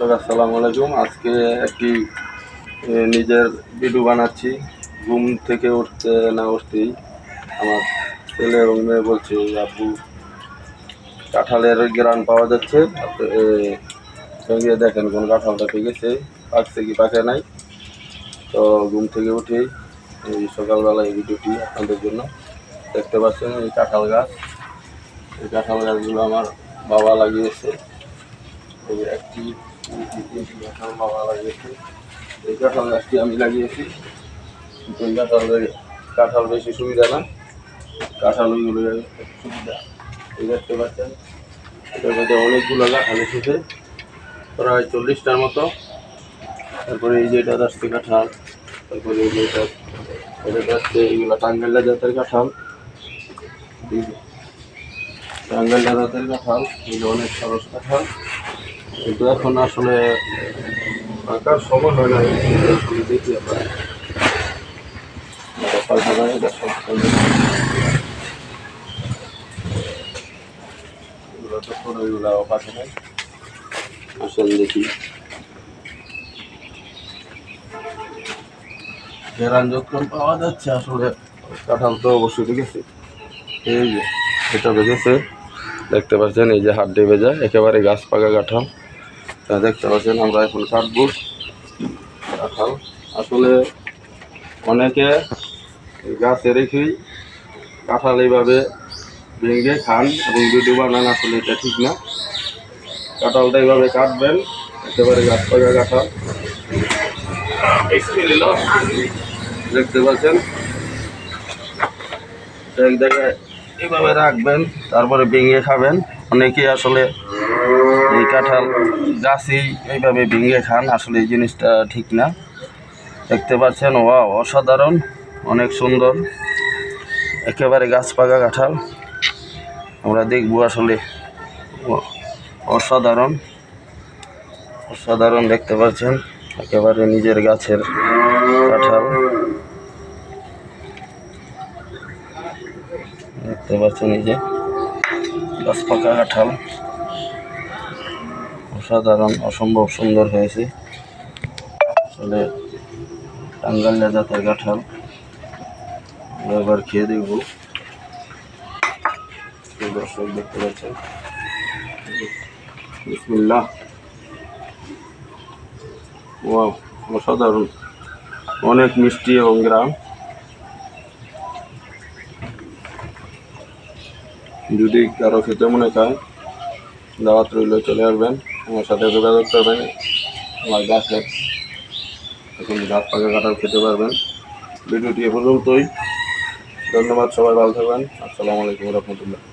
আসসালামু আলাইকুম। আজকে একটি নিজের ভিডিও বানাচ্ছি। ঘুম থেকে উঠতে না উঠতেই আমার ছেলে এবং মেয়ে বলছে আব্বু কাঁঠালের গ্রান পাওয়া যাচ্ছে। সঙ্গে দেখেন কোন কাঁঠালটা পেকেছে পাকছে কি পাকে নাই? তো ঘুম থেকে উঠেই এই সকালবেলা এই ভিডিওটি আপনাদের জন্য দেখতে পাচ্ছেন, এই কাঁঠাল গাছ। এই কাঁঠাল গাছগুলো আমার বাবা লাগিয়েছে। একটি কাঁঠাল বাবা লাগিয়েছে। এই কাঁঠাল গাছটি আমি লাগিয়েছি। কিন্তু এই কাঁঠাল কাঁঠাল বেশি সুবিধা না। কাঁঠাল ওইগুলো সুবিধা। এই দেখতে পাচ্ছেন, এটার মধ্যে অনেকগুলো কাঁঠাল এসেছে। প্রায় চল্লিশটার মতো। তারপরে এই যে এটা আসছে কাঁঠাল, তারপরে এই যে এটা এটা আসছে এইগুলো টাঙ্গাইলা জাতের কাঁঠাল। টাঙ্গাইলা জাতের কাঁঠাল এগুলো অনেক সরস কাঁঠাল। কিন্তু এখন আসলে আঁকার সময় হয় না দেখি আমরা। পাশে নাই। যখন পাওয়া যাচ্ছে আসলে কাঁঠাল তো অবশ্যই দেখেছি। এই যে এটা বেজেছে দেখতে পাচ্ছেন এই যে হাড্ডি ভেজা একেবারে গাছ পাকা কাঁঠাল। তা দেখতে পাচ্ছেন, আমরা এখন কাটবো। কাঁঠাল আসলে অনেকে গাছে রেখেই কাঁঠাল এইভাবে ভেঙে খান এবং ভিডিও বানান, আসলে এটা ঠিক না। কাঁঠালটা এইভাবে কাটবেন, একেবারে গাছ পাকা কাঁঠাল। দেখতে পাচ্ছেন? এক জায়গায় এইভাবে রাখবেন, তারপরে ভেঙে খাবেন। অনেকেই আসলে এই কাঁঠাল গাছেই এইভাবে ভেঙে খান, আসলে এই জিনিসটা ঠিক না। দেখতে পাচ্ছেন ওয়া অসাধারণ, অনেক সুন্দর। একেবারে গাছ পাকা কাঁঠাল। আমরা দেখব আসলে অসাধারণ। অসাধারণ দেখতে পাচ্ছেন, একেবারে নিজের গাছের কাঁঠাল। দেখতে পাচ্ছেন এই যে গাছ পাকা কাঁঠাল। অসাধারণ, অসম্ভব সুন্দর হয়েছে। আসলে টাঙ্গাইলা জাতের কাঁঠাল এবার খেয়ে দেখব। দর্শক দেখতে পাচ্ছেন। অসাধারণ। অনেক মিষ্টি এবং গ্রাম। যদি কারও খেতে মনে চায় দাওয়াত রইল, চলে আসবেন। আমার সাথে যোগাযোগ করবেন। আমার গাছে এখন গাছ পাখা কাটাও খেতে পারবেন। ভিডিওটি এ পর্যন্তই। ধন্যবাদ, সবাই ভালো থাকবেন। আসসালামু আলাইকুম রহমতুল্লাহ।